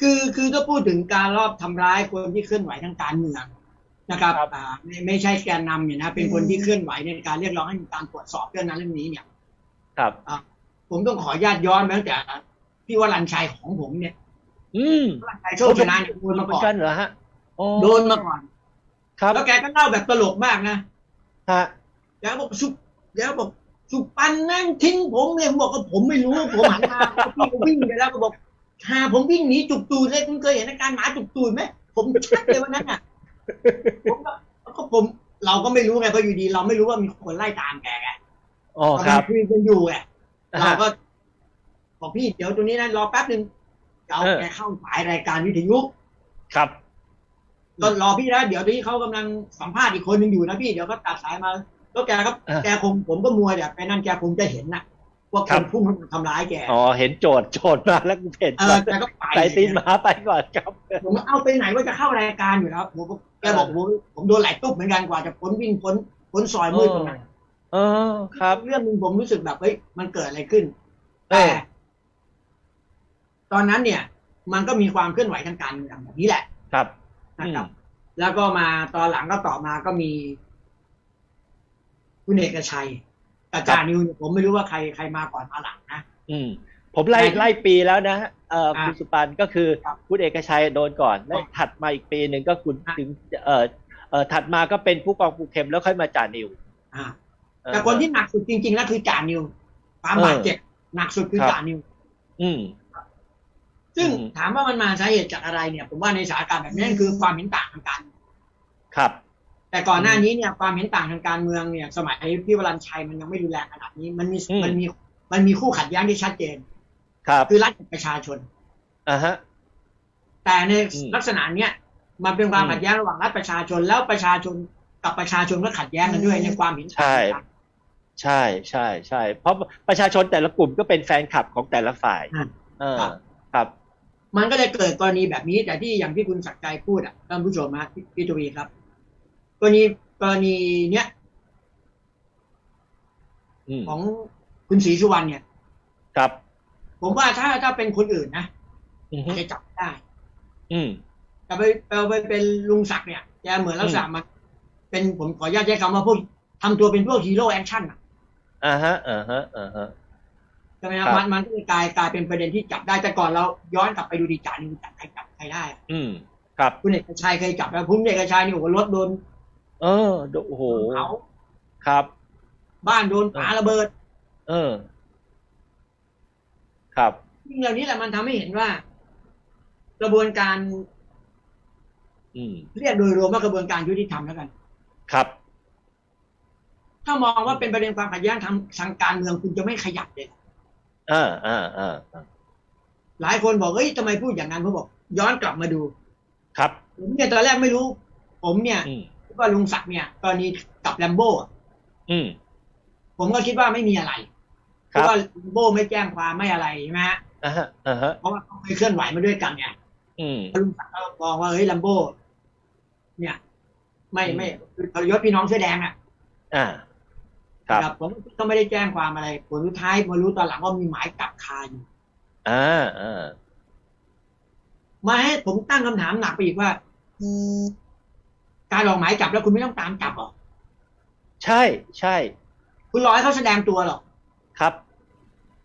คือคือถ้าพูดถึงการรอบทำร้ายคนที่เคลื่อนไหวทางการเมืองนะครับครับอ่าไม่ไม่ใช่แกนนำเนี่ยนะเป็นคนที่เคลื่อนไหวในการเรียกร้องให้มีการตรวจสอบเรื่องนั้นเรื่องนี้เนี่ย ครับผมต้องขออนุญาตย้อนไปตั้งแต่พี่วรัญชัยของผมเนี่ย อืมวรัญชัยโชคชนะเนี่ยโดนมาเหมือก่อนนกันเหรอฮะอ๋อโดนมาก่อน ครับ แล้วแกก็เล่าแบบตลกมากนะฮะแล้วบอกสุแล้วบอกสุปันนั่งทิ้งผมเลยผมบอกว่าผมไม่รู้ผมหันมาพี่ก็วิ่งไปแล้วก็บอก หาผมวิ่งหนีจุกตูดเลยคุณเคยเห็นอาการหมาจุกตูดไหมผมชัดเลยวันนั้นอะผมก็ก็ผม เราก็ไม่รู้ไงเพราะอยู่ดี เราไม่รู้ว่ามีคนไล่ตามแกไงอ๋อครับกำลังคุยกันอยู่ไงอ่าเราฮะก็บอกพี่เดี๋ยวตัวนี้นะรอแป๊บหนึ่งจะเอาเออแกเข้าสายรายการวิทยุครับก็รอพี่นะเดี๋ยวที่เขากำลังสัมภาษณ์อีกคนหนึ่งอยู่นะพี่เดี๋ยวก็ตัดสายมา แล้วแกก็อ่าแกคงผมก็มัวเดี๋ยวไปนั่นแกคงจะเห็นนะ ว่าครัคบนพุ่งเข้ามาทำร้ายแกอ๋อเห็นโจทย์โจทย์มาแล้วกูเห็นเออแกก็ไปใส่ตีนหมาไปก่อนครับ ผมก็เอาไปไหนว่าจะเข้ารายการอยู่แล้วผมก็แกบอกผมผมโดนหลายตุ๊บเหมือนกันกว่าจะพ้นวิ่งพ้นพ้นซอยมืดตรงนั้นเออครับ เรื่องหนึงผมรู้สึกแบบเฮ้ยมันเกิดอะไรขึ้นเอแต่อ ตอนนั้นเนี่ย มันก็มีความเคลื่อนไหวทางการเมืองแบบนี้แหละครับ นะครับ แล้วก็มาตอนหลังก็ต่อมาก็มีคุณเอกชัย กับจานิวเนี่ยผมไม่รู้ว่าใครใครมาก่อนมาหลังนะ อืม ผมไล่ใช่ไล่ปีแล้วนะฮะเอ่ออ่าคุณสุปันก็คือครับคุณเอกชัยโดนก่อนแล้วครับถัดมาอีกปีหนึ่งก็คุณอะถึง เอ่อเอ่อถัดมาก็เป็นผู้กองปูเข็มแล้วค่อยมาจ่านิวอ่าเออแต่คนที่หนักสุดจริงๆแล้วคือจานิวความเออบาดเจ็บหนักสุดคือครับจานิว อืมซึ่งอืมถามว่ามันมาสาเหตุจากอะไรเนี่ย ผมว่าในสถานการณ์แบบนี้นั่นคือความเห็นต่างทางการเมืองครับ แต่ก่อนหน้านี้เนี่ยความเห็นต่างทางการเมืองเนี่ย สมัยพี่วรัญชัยมันยังไม่รุนแรงขนาดนี้ มันมีอืมมันมีมันมีคู่ขัดแย้งที่ชัดเจน ครับ คือรัฐกับประชาชนอ่าฮะแต่ในอืมลักษณะเนี้ยมันเป็นความอืมขัดแย้งระหว่างรัฐประชาชนแล้วประชาชนกับประชาชนก็ขัดแย้งกันด้วยในความเห็นต่างใช่กันใช่ใช่ใช่เพราะประชาชนแต่ละกลุ่มก็เป็นแฟนคลับของแต่ละฝ่ายอ่าเออครับครับ มันก็เลยเกิดกรณีแบบนี้แต่ที่อย่างที่คุณศักดิ์ใจพูดอะท่านผู้ชมฮะพี่พี่ทวีครับ กรณีกรณีเนี้ยอืมของคุณศรีสุวรรณเนี่ย ครับ ผมว่าถ้าถ้าเป็นคนอื่นนะอืมฮึจะจับได้ อืมแต่ไปเอาไปเป็นลุงศักดิ์เนี่ยแกเหมือนลักษณะมันเป็นผมขออนุญาตใช้คำว่าพวกทำตัวเป็นพวกฮีโร่แอคชั่นอะอ่าฮะอ่าฮะอ่าฮะใช่ไหมคครัรับบมันมันก็เลยกลายกลายเป็นประเด็นที่จับได้แต่ก่อนเราย้อนกลับไปดูดีจานี่จับใครจับใครได้อะอืม ครับคุณเอกชัยเคยจับแล้วคุณเอกชัยนี่โอ้โหรถโดน เออโดโอ้โหเผาครับ บ้านโดนปาระเบิด เออ ครับสิ่งเหล่านี้แหละมันทำให้เห็นว่า กระบวนการ อืมเรียกโดยรวมว่ากระบวนการยุติธรรมแล้วกัน ครับ ถ้ามองว่าเป็นประเด็นความขัดแย้งทางทางการเมืองคุณจะไม่ขยับเลยอ่าอ่าอ่าอ่าหลายคนบอกเอ้ยทำไมพูดอย่างนั้นผมบอก ย้อนกลับมาดู ครับ ผมเนี่ยตอนแรกไม่รู้ ผมเนี่ยอืมคิด ว่าลุงศักดิ์เนี่ยกรณีกับแลมโบ้อะอืมผมก็คิดว่าไม่มีอะไร เพครับราะว่าแลมโบ้ไม่แจ้งความไม่อะไรใช่ไหมฮะอ่าฮะอ่าฮะเพราะว่าเขาเคยเคลื่อนไหวมาด้วยกันไงอืมลุงศักดิ์ก็มองว่าเฮ้ยแลมโบ้เนี่ย ไม่อืมไม่ทรยศพี่น้องเสื้อแดงอะอ่าครับนะครับผมก็ไม่ได้แจ้งความอะไรผลสุดท้ายมารู้ตอนหลังว่ามีหมายจับคาอยู่อ่าอ่ามาให้ผมตั้งคำถามหนักไปอีกว่า การออกหมายจับแล้วคุณไม่ต้องตามจับหรอใช่ใช่ คุณรอให้เขาแสดงตัวหรอครับ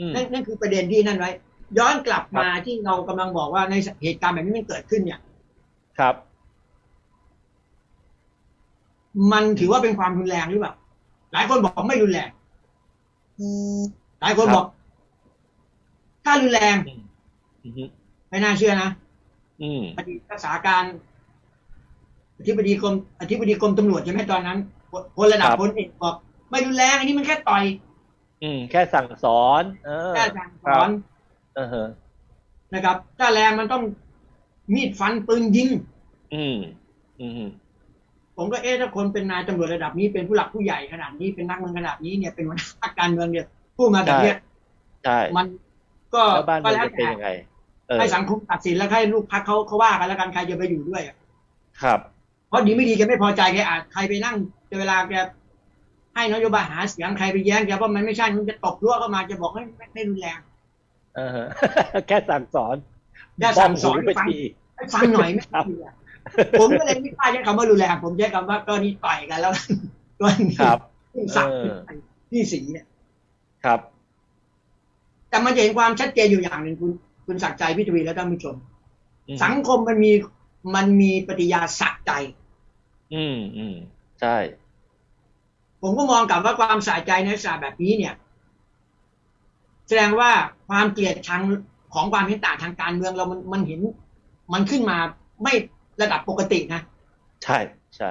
อืมนั่นนั่นคือประเด็นที่นั่นไว้ ย้อนกลับมาที่เรากำลังบอกว่าในเหตุการณ์แบบนี้มันเกิดขึ้นเนี่ย ครับ มันถือว่าเป็นความรุนแรงหรือเปล่าหลายคนบอกไม่รุนแรงหลายคนบอก ถ้ารุนแรงอืมอืมฮึไม่น่าเชื่อนะอืมอดีตรักษาการ อธิบดีกรมอธิบดีกรมตำรวจใช่ไหมตอนนั้นพลระดับพลเอกบอก ไม่รุนแรงอันนี้มันแค่ต่อย อืม แค่สั่งสอนเออแค่สั่งสอนเออฮะนะครับถ้าแรงมันต้องมีดฟันปืนยิง อืม อืมฮึผมก็เอ๊ะถ้าคนเป็นนายตำรวจระดับนี้เป็นผู้หลักผู้ใหญ่ขนาดนี้เป็นนักเมืองขนาดนี้เนี่ยเป็นหัวหน้าพรรคการเมืองเนี่ยพูดมาแบบเนี้ยใช่มันก็แล้วบ้านก็เมืองแล้วจะเป็นแต่ยังไงเออให้สังคมตัดสินแล้วให้ลูกพักเขาเขาว่ากันแล้วกันใครจะไปอยู่ด้วยอะครับเพ ราะดีไม่ดีแกไม่พอใจแกอาจใครไปนั่งเวลาแกให้นโยบายหาเสียงใครไปแย้งแกว่ามันไม่ใช่มันจะตบรั้วเข้ามาจะบอกให้ไม่ไม่รุนแรงเออฮะแค่สั่งสอนได้บ้อสั่งงสหูอนไปฟังทีให้ฟังหน่อยไม่ครับดีอะผมก็เลยไม่กล้าใช้คำว่ารุนแรงผมใช้คำว่าก็นี่ต่อยกันแล้วก็นี่ครับพี่ศักดิ์เออพี่สีเนี่ยครับ แต่มันจะเห็นความชัดเจนอยู่อย่างหนึ่งคุณ คุณศักดิ์ใจพี่ทวีและท่านผู้ชมอืมสังคมมันมีมันมีปฏิยาสักใจ อืมอืมใช่ ผมก็มองกลับว่าความสะใจในลักษณะแบบนี้เนี่ย แสดงว่าความเกลียดชังของความเห็นต่างทางการเมืองเรามันมันเห็น มันขึ้นมาไม่ระดับปกตินะ ใช่ใช่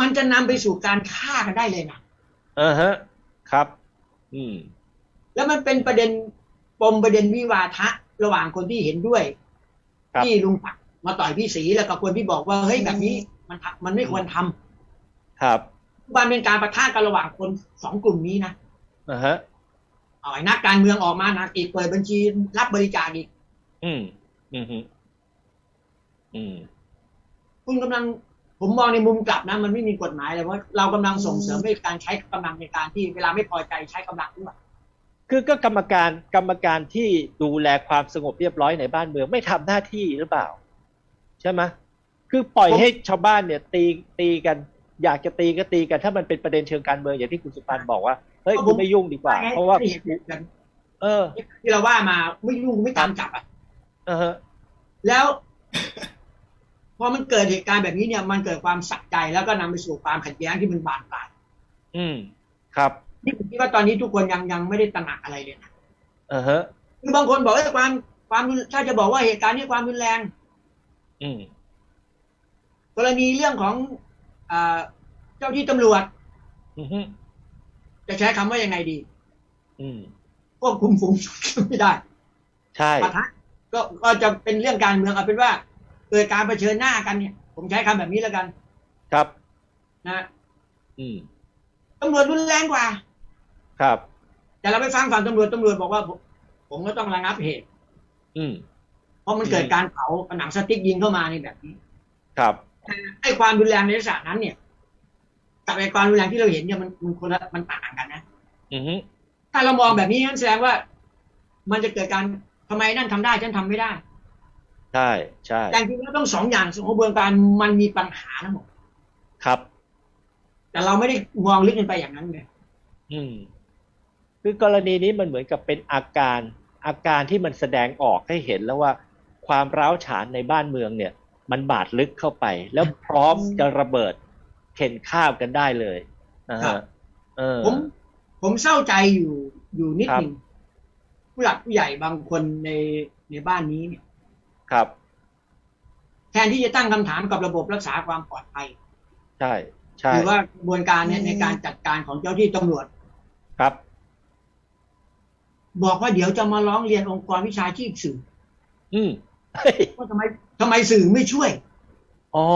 มันจะนำไปสู่การฆ่ากันได้เลยนะเออฮะ ครับ อืม แล้วมันเป็นประเด็นปมประเด็นวิวาทะ ระหว่างคนที่เห็นด้วยครับที่ลุงศักดิ์มาต่อยพี่ศรีแล้วกับคนที่บอกว่าเฮ้ยแบบนี้ มันทำมันไม่ควรทำครับมันเป็นการประทะกันระหว่างคนสองกลุ่มนี้นะอ่าฮะเอาไอ้นักการเมืองออกมานักอีกเปิดบัญชีรับบริจาคอีก อืม อืมฮึอืมคุณกำลัง ผมมองในมุมกลับนะ มันไม่มีกฎหมายเลยว่าเรากำลังส่งเสริมให้การใช้กำลังในการที่เวลาไม่พอใจใช้กำลังด้วยคือก็กรรมการกรรมการที่ดูแลความสงบเรียบร้อยในบ้านเมืองไม่ทำหน้าที่หรือเปล่า ใช่ไหม คือปล่อยผมให้ชาวบ้านเนี่ย ตีตีกัน อยากจะตีก็ตีกัน ถ้ามันเป็นประเด็นเชิงการเมืองอย่างที่คุณสุพันธ์บอกว่าเฮ้ยคุณไม่ยุ่งดีกว่า เพราะว่าให้เห็นแบบเออ ที่เราว่ามาไม่ยุ่งไม่ตามจับอะเออฮะแล้ว พอมันเกิดเหตุการณ์แบบนี้เนี่ย มันเกิดความสักใจแล้วก็นำไปสู่ความขัดแย้งที่มันบานปลายอืมครับนี่ผมคิดว่าตอนนี้ทุกคนยังยังไม่ได้ตระหนักอะไรเลยนะเออฮะคือบางคนบอกว่าความความรุนถ้าจะบอกว่าเหตุการณ์นี้ความรุนแรง อืม กรณีเรื่องของอ่าเจ้าที่ตำรวจอืมฮึจะใช้คำว่ายังไงดีอืมควบคุมฝูงชนไม่ได้ ใช่ปะทะก็ก็จะเป็นเรื่องการเมืองเอาเป็นว่าเกิดการเผชิญหน้ากันเนี่ย ผมใช้คำแบบนี้แล้วกัน ครับนะอืมตำรวจรุนแรงกว่า ครับ แต่เราไปฟังฝั่งตำรวจตำรวจบอกว่า ผมผมก็ต้องระงับเหตุ อืมเพราะมันเกิดการเผาหนังสติ๊กยิงเข้ามาในแบบนี้ ครับ ไอ้ความรุนแรงในลักษณะนั้นเนี่ยกับไอ้ความรุนแรงที่เราเห็นเนี่ยมันมันคนละมันต่างกันนะอืมฮึถ้าเรามองแบบนี้นั่นแสดงว่า มันจะเกิดการทำไมนั่นทำได้ฉันทำไม่ได้ ใช่ใช่แต่จริงๆแล้วต้องสองอย่างสองกระบวนการมันมีปัญหาทั้งหมดครับ แต่เราไม่ได้มองลึกกันไปอย่างนั้นเลยอืม คือกรณีนี้มันเหมือนกับเป็นอาการอาการที่มันแสดงออกให้เห็นแล้วว่า ความร้าวฉานในบ้านเมืองเนี่ย มันบาดลึกเข้าไป แล้วพร้อมจะระเบิดเข็นข้าวกันได้เลยนะครัฮะบเออผมผมเศร้าใจอยู่อยู่นิดครับหนึ่งผู้หลักผู้ใหญ่บางคนในในบ้านนี้เนี่ยครับ แทนที่จะตั้งคำถามกับระบบรักษาความปลอดภัย ใช่ ใช่หรือว่ากระบวนการเนี่ยในการจัดการของเจ้าที่ตำรวจ ครับ บอกว่าเดี๋ยวจะมาร้องเรียนองค์กรวิชาชีพสื่อ อืมเฮ้ยว่าทำไม ทำไมสื่อไม่ช่วย อ๋อ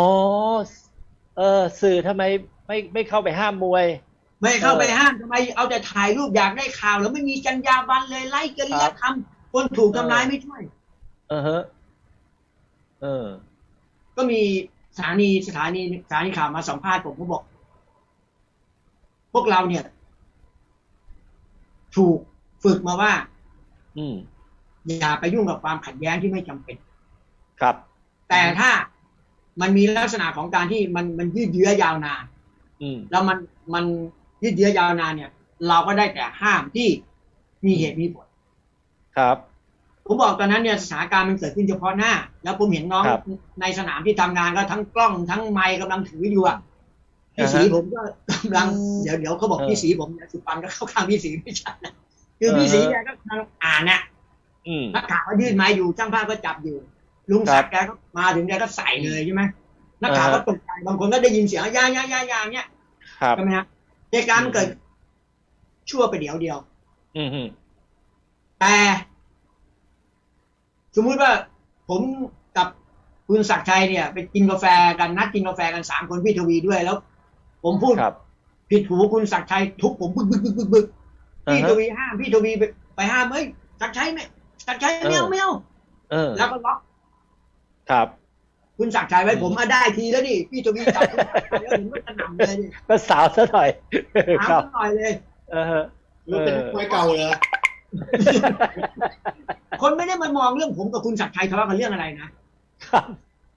เออ สื่อทำไมไม่ไม่เข้าไปห้ามมวย ไม่เข้าไปเออห้ามทำไม เอาแต่ถ่ายรูปอยากได้ข่าว แล้วไม่มีจรรยาบรรณเลยไล่จริยธรรมคนถูกทำร้ายไม่ช่วย เออฮะ เออ ก็มีสถานีสถานีสถานีข่าวมาสัมภาษณ์ผมก็บอก พวกเราเนี่ย ถูกฝึกมาว่า อืมอย่าไปยุ่งกับความขัดแย้งที่ไม่จำเป็น ครับ แต่ถ้ามันมีลักษณะของการที่มันมันยืดเยื้อยาวนานอืมแล้วมันมันยืดเยื้อยาวนานเนี่ย เราก็ได้แต่ห้ามที่มีเหตุมีผล ครับ ผมบอกตอนนั้นเนี่ยสถานการณ์มันเกิดขึ้นเฉพาะหน้า แล้วผมเห็นน้องครับในสนามที่ทำงานก็ทั้งกล้องทั้งไมค์กำลังถืออยู่อะพี่สีอ่าฮะผมก็กำลังเดี๋ยวเดี๋ยวเขาบอกเออพี่สีผมเนี่ยสุปันก็เข้าข้างพี่สีไม่ใช่นะคือพี่อ่าฮะสีเนี่ยก็กำลังอ่านน่ะอืมนักข่าวก็ยื่นไม้อยู่ช่างภาพก็จับอยู่ ลุงศักดิ์แกก็มาถึงแกก็ใส่เลยใช่ไหมนักข่าวก็ตกใจบางคนก็ได้ยินเสียงยายายายาเนี่ยครับใช่ไหมฮะเหตุการณ์มันเกิด ชั่วไปเดี๋ยวเดียวอืมฮึแต่สมมุติว่าผมกับคุณศักดิ์ชัยเนี่ย ไปกินกาแฟกันนัดกินกาแฟกันสามคนพี่ทวีด้วยแล้ว ผมพูดครับผิดหูคุณศักดิ์ชัยทุบผมบึกบึกบึกบึกบึกอ่าพี่ฮะทวีห้ามพี่ทวีไปไปห้ามเอ้ยศักดิ์ชัยไม่ศักดิ์ชัยไม่เอาเออไม่เอาเออแล้วก็ล็อก ครับ คุณศักดิ์ชัยไว้อืมผมมาได้ทีแล้วดิพี่ทวีจับคุณศักดิ์ชัยแล้วผมก็กระหน่ำเลยดิก็สาวซะหน่อยถามครับเขาหน่อยเลย เออฮะหรือเป็นมวยเก่าเหรอคนไม่ได้มามองเรื่องผมกับคุณศักดิ์ชัยทะเลาะกันเรื่องอะไรนะครับ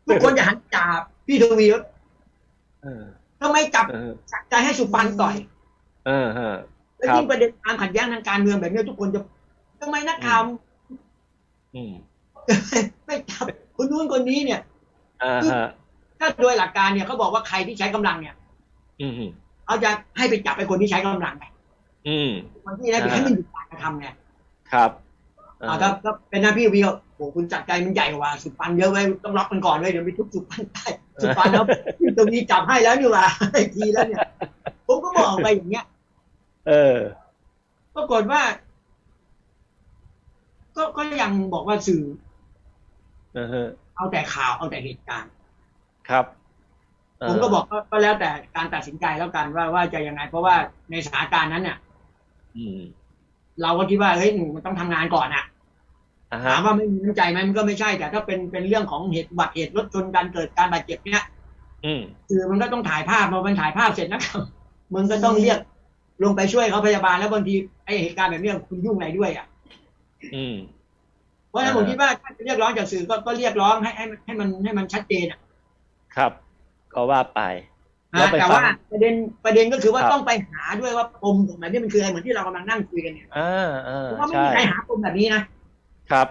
ทุกคนจะหันจับพี่ทวีว่าเออทำไมจับเออศักดิ์ชัยให้สุปันต่อย เออเออแล้วครับยิ่งประเด็นความขัดแย้งทางการเมืองแบบนี้ทุกคนจะทำไมนักข่าวอืม ไม่จับคนนู้นคนนี้เนี่ยอ่าฮะถ้าโดยหลักการเนี่ยเขาบอกว่าใครที่ใช้กำลังเนี่ย อืมเขาจะให้ไปจับไอ้คนที่ใช้กำลังไงอืมคนที่ได้ไปให้มันหยุดการกระทำไงครับเอออ่าถ้าถ้าเป็นหน้าพี่วีก็โอ้คุณจัดใจมันใหญ่กว่าสุปันเยอะไว้ยต้องล็อกมันก่อนเลยเดี๋ยวไปทุบสุปันได้สุปันแล้วตรงนี้จับให้แล้วนี่หว่าไอ้ทีแล้วเนี่ย ผมก็บอกไปอย่างเงี้ย เออปรากฏว่า ก็ก็ยังบอกว่าสื่อ เออฮะเอาแต่ข่าวเอาแต่เหตุการณ์ครับเผมก็บอกก็ก็แล้วแต่การตัดสินใจแล้วกันว่าว่าจะยังไง เพราะว่าในสถานการณ์นั้นเนี่ยอืมเราก็คิดว่าเฮ้ยหนูมันต้องทำงานก่อนอะอ่าถาฮะมว่าไม่มีน้ำใจไหมมันก็ไม่ใช่แต่ถ้าเป็นเป็นเรื่องของเหตุอุบัติเหตุรถชนกันเกิดการบาดเจ็บเนี่ยอืมคือมันก็ต้องถ่ายภาพพอมันถ่ายภาพเสร็จนะครับมึงก็ต้องเรียกลงไปช่วยเขาพยาบาลแล้วบางทีไอ้เหตุการณ์แบบเนี้ยคุณยุ่งอะไรด้วยอะ อืม เพราะฉะนั้นอ่าผมคิดว่าถ้าจะเรียกร้องจากสื่อก็ก็เรียกร้องให้ให้ให้มันให้มันชัดเจนอะ ครับ ก็ว่าไปอ่าเราไปแต่ฟัว่างประเด็นประเด็นก็คือว่าครับต้องไปหาด้วยว่าปมของแบบนี้มันคืออะไรเหมือนที่เรากำลังนั่งคุยกันเนี่ยอ่าอ่าผมว่าไม่ใช่มีใครหาปมแบบนี้นะครับ